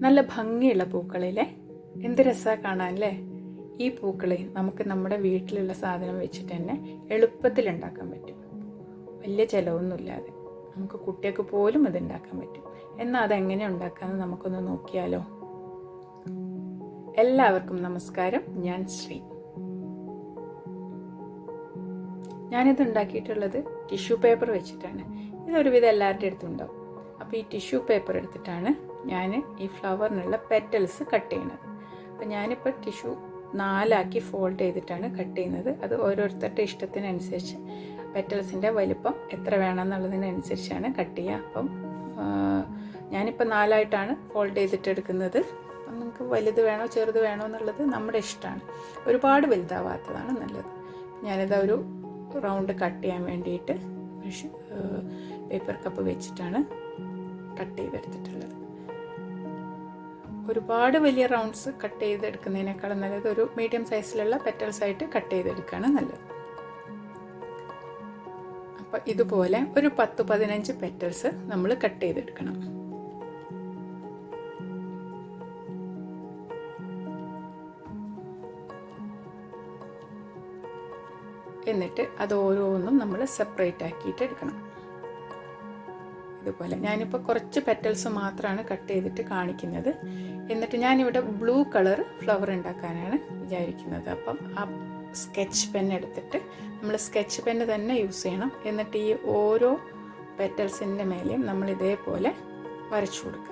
നല്ല ഭംഗിയുള്ള പൂക്കളില്ലേ? എന്ത് രസമാണ് കാണാനല്ലേ? ഈ പൂക്കളെ നമുക്ക് നമ്മുടെ വീട്ടിലുള്ള സാധനം വെച്ചിട്ട് തന്നെ എളുപ്പത്തിൽ ഉണ്ടാക്കാൻ പറ്റും. വലിയ ചിലവൊന്നുമില്ലാതെ നമുക്ക് കുട്ടികൾക്ക് പോലും ഇത് ഉണ്ടാക്കാൻ പറ്റും. എന്നാൽ അതെങ്ങനെ ഉണ്ടാക്കാമെന്ന് നമുക്കൊന്ന് നോക്കിയാലോ? എല്ലാവർക്കും നമസ്കാരം. ഞാൻ ശ്രീ. ഞാനിത് ഉണ്ടാക്കിയിട്ടുള്ളത് ടിഷ്യൂ പേപ്പർ വെച്ചിട്ടാണ്. ഇതൊരുവിധം എല്ലാവരുടെ അടുത്തും ഉണ്ടാവും. അപ്പോൾ ഈ ടിഷ്യൂ പേപ്പർ എടുത്തിട്ടാണ് ഞാൻ ഈ ഫ്ലവറിനുള്ള പെറ്റൽസ് കട്ട് ചെയ്യുന്നത്. അപ്പോൾ ഞാനിപ്പോൾ ടിഷ്യൂ നാലാക്കി ഫോൾഡ് ചെയ്തിട്ടാണ് കട്ട് ചെയ്യുന്നത്. അത് ഓരോരുത്തരുടെ ഇഷ്ടത്തിനനുസരിച്ച് പെറ്റൽസിന്റെ വലിപ്പം എത്ര വേണമെന്നുള്ളതിനനുസരിച്ചാണ് കട്ട് ചെയ്യുക. അപ്പം ഞാനിപ്പോൾ നാലായിട്ടാണ് ഫോൾഡ് ചെയ്തിട്ട് എടുക്കുന്നത്. അപ്പം നിങ്ങൾക്ക് വലുത് വേണോ ചെറുത് വേണോ എന്നുള്ളത് നമ്മുടെ ഇഷ്ടമാണ്. ഒരുപാട് വലുതാവാത്തതാണ് നല്ലത്. ഞാനിത് ഒരു റൗണ്ട് കട്ട് ചെയ്യാൻ വേണ്ടിയിട്ട് പേപ്പർ കപ്പ് വെച്ചിട്ടാണ് കട്ട് ചെയ്തെടുത്തിട്ടുള്ളത്. ഒരുപാട് വലിയ റൗണ്ട്സ് കട്ട് ചെയ്തെടുക്കുന്നതിനേക്കാളും നല്ലത് ഒരു മീഡിയം സൈസിലുള്ള പെറ്റൽസ് ആയിട്ട് കട്ട് ചെയ്തെടുക്കുകയാണ് നല്ലത്. അപ്പോൾ ഇതുപോലെ ഒരു പത്ത് പതിനഞ്ച് പെറ്റൽസ് നമ്മൾ കട്ട് ചെയ്തെടുക്കണം. എന്നിട്ട് അത് ഓരോന്നും നമ്മൾ സെപ്പറേറ്റ് ആക്കിയിട്ട് എടുക്കണം. ഇതുപോലെ. ഞാനിപ്പോൾ കുറച്ച് പെറ്റൽസ് മാത്രമാണ് കട്ട് ചെയ്തിട്ട് കാണിക്കുന്നത്. എന്നിട്ട് ഞാനിവിടെ ബ്ലൂ കളർ ഫ്ലവർ ഉണ്ടാക്കാനാണ് വിചാരിക്കുന്നത്. അപ്പം ആ സ്കെച്ച് പെൻ എടുത്തിട്ട് നമ്മൾ സ്കെച്ച് പെന്ന് തന്നെ യൂസ് ചെയ്യണം. എന്നിട്ട് ഈ ഓരോ പെറ്റൽസിന്റെ മേലെയും നമ്മൾ ഇതേപോലെ വരച്ചു കൊടുക്കുക.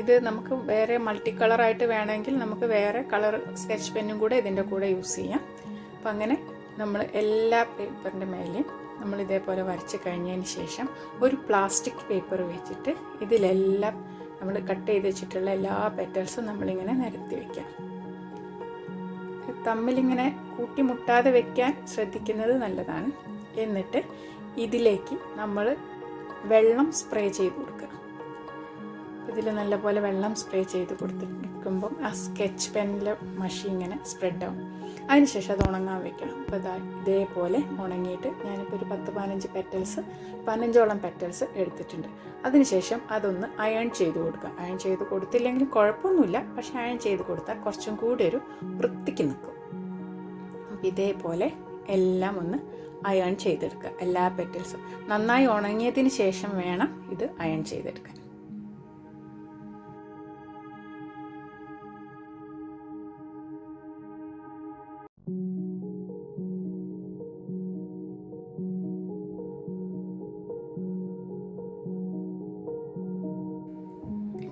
ഇത് നമുക്ക് വേറെ മൾട്ടി കളറായിട്ട് വേണമെങ്കിൽ നമുക്ക് വേറെ കളർ സ്കെച്ച് പെന്നും കൂടെ ഇതിന്റെ കൂടെ യൂസ് ചെയ്യാം. അപ്പം അങ്ങനെ നമ്മൾ എല്ലാ പേപ്പറിന്റെ മേലെയും നമ്മൾ ഇതേപോലെ വരച്ച് കഴിഞ്ഞതിന് ശേഷം ഒരു പ്ലാസ്റ്റിക് പേപ്പർ വെച്ചിട്ട് ഇതിലെല്ലാം നമ്മൾ കട്ട് ചെയ്ത് വെച്ചിട്ടുള്ള എല്ലാ പെറ്റൽസും നമ്മളിങ്ങനെ നിരത്തി വയ്ക്കാം തമ്മിലിങ്ങനെ കൂട്ടിമുട്ടാതെ വെക്കാൻ ശ്രദ്ധിക്കുന്നത് നല്ലതാണ്. എന്നിട്ട് ഇതിലേക്ക് നമ്മൾ വെള്ളം സ്പ്രേ ചെയ്ത് കൊടുക്കുക ഇതിൽ നല്ലപോലെ വെള്ളം സ്പ്രേ ചെയ്ത് കൊടുത്തിരിക്കുമ്പം ആ സ്കെച്ച് പെന്നിലെ മഷി ഇങ്ങനെ സ്പ്രെഡ് ആവും. അതിനുശേഷം അത് ഉണങ്ങാൻ വെക്കണം. അപ്പോൾ ഇതാ ഇതേപോലെ ഉണങ്ങിയിട്ട് ഞാനിപ്പോൾ ഒരു പത്ത് പതിനഞ്ച് പെറ്റൽസ് പതിനഞ്ചോളം പെറ്റൽസ് എടുത്തിട്ടുണ്ട്. അതിനുശേഷം അതൊന്ന് അയൺ ചെയ്ത് കൊടുക്കുക അയൺ ചെയ്ത് കൊടുത്തില്ലെങ്കിലും കുഴപ്പമൊന്നുമില്ല. പക്ഷേ അയൺ ചെയ്ത് കൊടുത്താൽ കുറച്ചും കൂടി ഒരു വൃത്തിക്ക് നിൽക്കും. അപ്പോൾ ഇതേപോലെ എല്ലാം ഒന്ന് അയൺ ചെയ്തെടുക്കുക. എല്ലാ പെറ്റൽസും നന്നായി ഉണങ്ങിയതിന് ശേഷം വേണം ഇത് അയൺ ചെയ്തെടുക്കാൻ.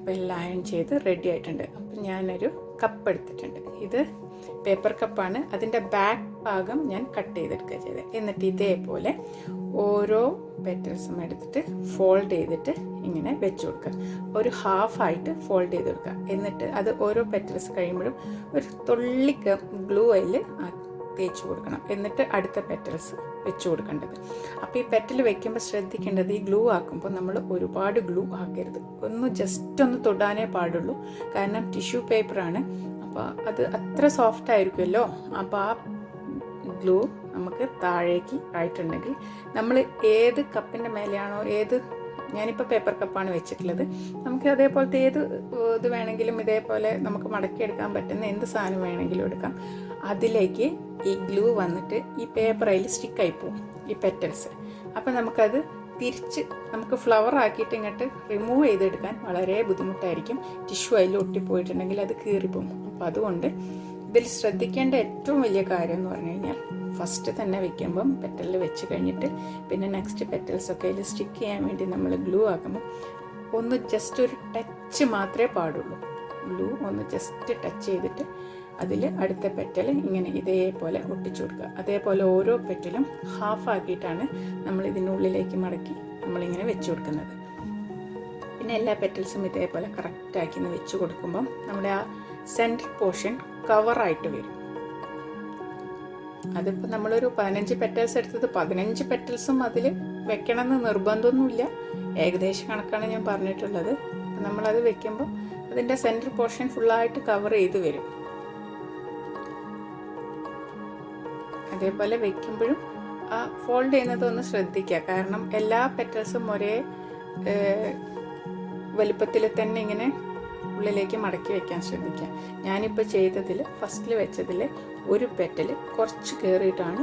ഇപ്പം എല്ലാം അയൺ ചെയ്ത് റെഡി ആയിട്ടുണ്ട്. അപ്പം ഞാനൊരു കപ്പ് എടുത്തിട്ടുണ്ട്. ഇത് പേപ്പർ കപ്പാണ് അതിന്റെ ബാക്ക് ഭാഗം ഞാൻ കട്ട് ചെയ്തെടുക്കുക ചെയ്തത് എന്നിട്ട് ഇതേപോലെ ഓരോ പെറ്റൽസും എടുത്തിട്ട് ഫോൾഡ് ചെയ്തിട്ട് ഇങ്ങനെ വെച്ച് കൊടുക്കുക. ഒരു ഹാഫായിട്ട് ഫോൾഡ് ചെയ്ത് കൊടുക്കുക. എന്നിട്ട് അത് ഓരോ പെറ്റൽസ് കഴിയുമ്പോഴും ഒരു തുള്ളി ഗ്ലൂ അതിൽ തേച്ച് കൊടുക്കണം. എന്നിട്ട് അടുത്ത പെറ്റൽസ് വെച്ച് കൊടുക്കേണ്ടത്. അപ്പോൾ ഈ പെറ്റൽ വെക്കുമ്പോൾ ശ്രദ്ധിക്കേണ്ടത് ഈ ഗ്ലൂ ആക്കുമ്പോൾ നമ്മൾ ഒരുപാട് ഗ്ലൂ ആക്കരുത്. ഒന്ന് ജസ്റ്റ് ഒന്ന് തൊടാനേ പാടുള്ളൂ. കാരണം ടിഷ്യൂ പേപ്പറാണ് അപ്പോൾ അത് അത്ര സോഫ്റ്റ് ആയിരിക്കുമല്ലോ. അപ്പോൾ ആ ഗ്ലൂ നമുക്ക് താഴേക്ക് ആയിട്ടുണ്ടെങ്കിൽ നമ്മൾ ഏത് കപ്പിന്റെ മേലെയാണോ ഏത് ഞാനിപ്പോൾ പേപ്പർ കപ്പാണ് വെച്ചിട്ടുള്ളത്. നമുക്ക് അതേപോലത്തെ ഏത് ഇത് വേണമെങ്കിലും ഇതേപോലെ നമുക്ക് മടക്കിയെടുക്കാൻ പറ്റുന്ന എന്ത് സാധനം വേണമെങ്കിലും എടുക്കാം. അതിലേക്ക് ഈ ഗ്ലൂ വന്നിട്ട് ഈ പേപ്പർ അതിൽ സ്റ്റിക്കായി പോകും ഈ പെറ്റൽസ് അപ്പം നമുക്കത് തിരിച്ച് നമുക്ക് ഫ്ലവർ ആക്കിയിട്ട് ഇങ്ങോട്ട് റിമൂവ് ചെയ്തെടുക്കാൻ വളരെ ബുദ്ധിമുട്ടായിരിക്കും. ടിഷ്യൂ അതിൽ ഒട്ടിപ്പോയിട്ടുണ്ടെങ്കിൽ അത് കീറിപ്പോകും അപ്പോൾ അതുകൊണ്ട് ഇതിൽ ശ്രദ്ധിക്കേണ്ട ഏറ്റവും വലിയ കാര്യം എന്ന് പറഞ്ഞു കഴിഞ്ഞാൽ ഫസ്റ്റ് തന്നെ വെക്കുമ്പം പെറ്റലിൽ വെച്ച് കഴിഞ്ഞിട്ട് പിന്നെ നെക്സ്റ്റ് പെറ്റൽസ് ഒക്കെ അതിൽ സ്റ്റിക്ക് ചെയ്യാൻ വേണ്ടി നമ്മൾ ഗ്ലൂ ആക്കുമ്പോൾ ഒന്ന് ജസ്റ്റ് ഒരു ടച്ച് മാത്രമേ പാടുള്ളൂ. ഗ്ലൂ ഒന്ന് ജസ്റ്റ് ടച്ച് ചെയ്തിട്ട് അതിൽ അടുത്ത പെറ്റൽ ഇങ്ങനെ ഇതേപോലെ ഒട്ടിച്ചു കൊടുക്കുക. അതേപോലെ ഓരോ പെറ്റലും ഹാഫ് ആക്കിയിട്ടാണ് നമ്മൾ ഇതിനുള്ളിലേക്ക് മടക്കി നമ്മളിങ്ങനെ വെച്ച് കൊടുക്കുന്നത്. പിന്നെ എല്ലാ പെറ്റൽസും ഇതേപോലെ കറക്റ്റാക്കി വെച്ച് കൊടുക്കുമ്പം നമ്മുടെ ആ സെന്റർ പോർഷൻ കവറായിട്ട് വരും. അതിപ്പോൾ നമ്മളൊരു പതിനഞ്ച് പെറ്റൽസ് എടുത്തത് പതിനഞ്ച് പെറ്റൽസും അതിൽ വെക്കണമെന്ന് നിർബന്ധമൊന്നുമില്ല. ഏകദേശം കണക്കാണ് ഞാൻ പറഞ്ഞിട്ടുള്ളത്. നമ്മളത് വെക്കുമ്പോൾ അതിന്റെ സെന്റർ പോർഷൻ ഫുള്ളായിട്ട് കവർ ചെയ്ത് വരും. അതേപോലെ വെക്കുമ്പോഴും ആ ഫോൾഡ് ചെയ്യുന്നത് ഒന്ന് ശ്രദ്ധിക്കുക. കാരണം എല്ലാ പെറ്റൽസും ഒരേ വലുപ്പത്തിൽ തന്നെ ഇങ്ങനെ ഉള്ളിലേക്ക് മടക്കി വെക്കാൻ ശ്രദ്ധിക്കുക ഞാനിപ്പോൾ ചെയ്തതിൽ ഫസ്റ്റിൽ വെച്ചതിൽ ഒരു പെറ്റൽ കുറച്ച് കയറിയിട്ടാണ്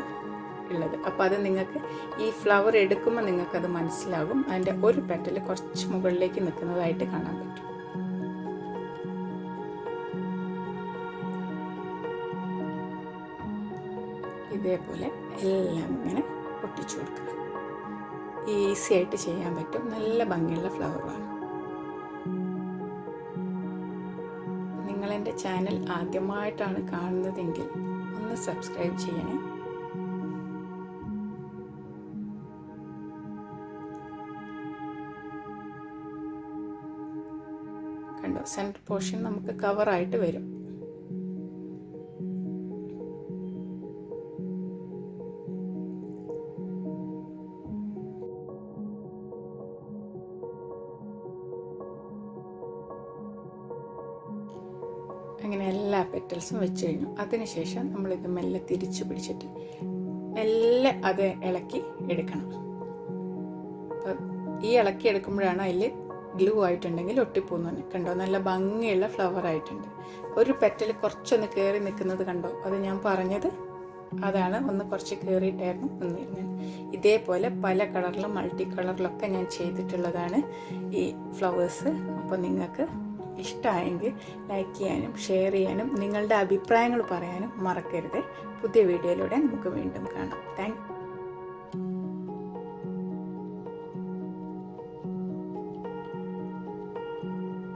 ഉള്ളത്. അപ്പോൾ അത് നിങ്ങൾക്ക് ഈ ഫ്ലവർ എടുക്കുമ്പോൾ നിങ്ങൾക്കത് മനസ്സിലാകും. അതിന്റെ ഒരു പെറ്റൽ കുറച്ച് മുകളിലേക്ക് നിൽക്കുന്നതായിട്ട് കാണാൻ പറ്റും. ഇതേപോലെ എല്ലാം ഇങ്ങനെ ഒട്ടിച്ചു കൊടുക്കുക. ഈസി ആയിട്ട് ചെയ്യാൻ പറ്റും. നല്ല ഭംഗിയുള്ള ഫ്ലവറാണ് നിങ്ങൾ എന്റെ ചാനൽ ആദ്യമായിട്ടാണ് കാണുന്നതെങ്കിൽ ഒന്ന് സബ്സ്ക്രൈബ് ചെയ്യണേ. കണ്ടോ? സെന്റർ പോർഷൻ നമുക്ക് കവറായിട്ട് വരും. അങ്ങനെ എല്ലാ പെറ്റൽസും വെച്ച് കഴിഞ്ഞു. അതിനുശേഷം നമ്മളിത് മെല്ലെ തിരിച്ചു പിടിച്ചിട്ട് മെല്ലെ അത് ഇളക്കി എടുക്കണം. അപ്പം ഈ ഇളക്കി എടുക്കുമ്പോഴാണ് അതിൽ ഗ്ലൂ ആയിട്ടുണ്ടെങ്കിൽ ഒട്ടിപ്പോകുന്നു കണ്ടോ? നല്ല ഭംഗിയുള്ള ഫ്ലവർ ആയിട്ടുണ്ട്. ഒരു പെറ്റൽ കുറച്ചൊന്ന് കയറി നിൽക്കുന്നത് കണ്ടോ? അത് ഞാൻ പറഞ്ഞത് അതാണ്. ഒന്ന് കുറച്ച് കയറിയിട്ടായിരുന്നു നിന്നിരുന്നത് ഇതേപോലെ പല കളറിലും മൾട്ടി കളറിലൊക്കെ ഞാൻ ചെയ്തിട്ടുള്ളതാണ് ഈ ഫ്ലവേഴ്സ് അപ്പോൾ നിങ്ങൾക്ക് ഇഷ്ടമായെങ്കിൽ ലൈക്ക് ചെയ്യാനും ഷെയർ ചെയ്യാനും നിങ്ങളുടെ അഭിപ്രായങ്ങൾ പറയാനും മറക്കരുത്. പുതിയ വീഡിയോയിലൂടെ നമുക്ക് വീണ്ടും കാണാം. താങ്ക്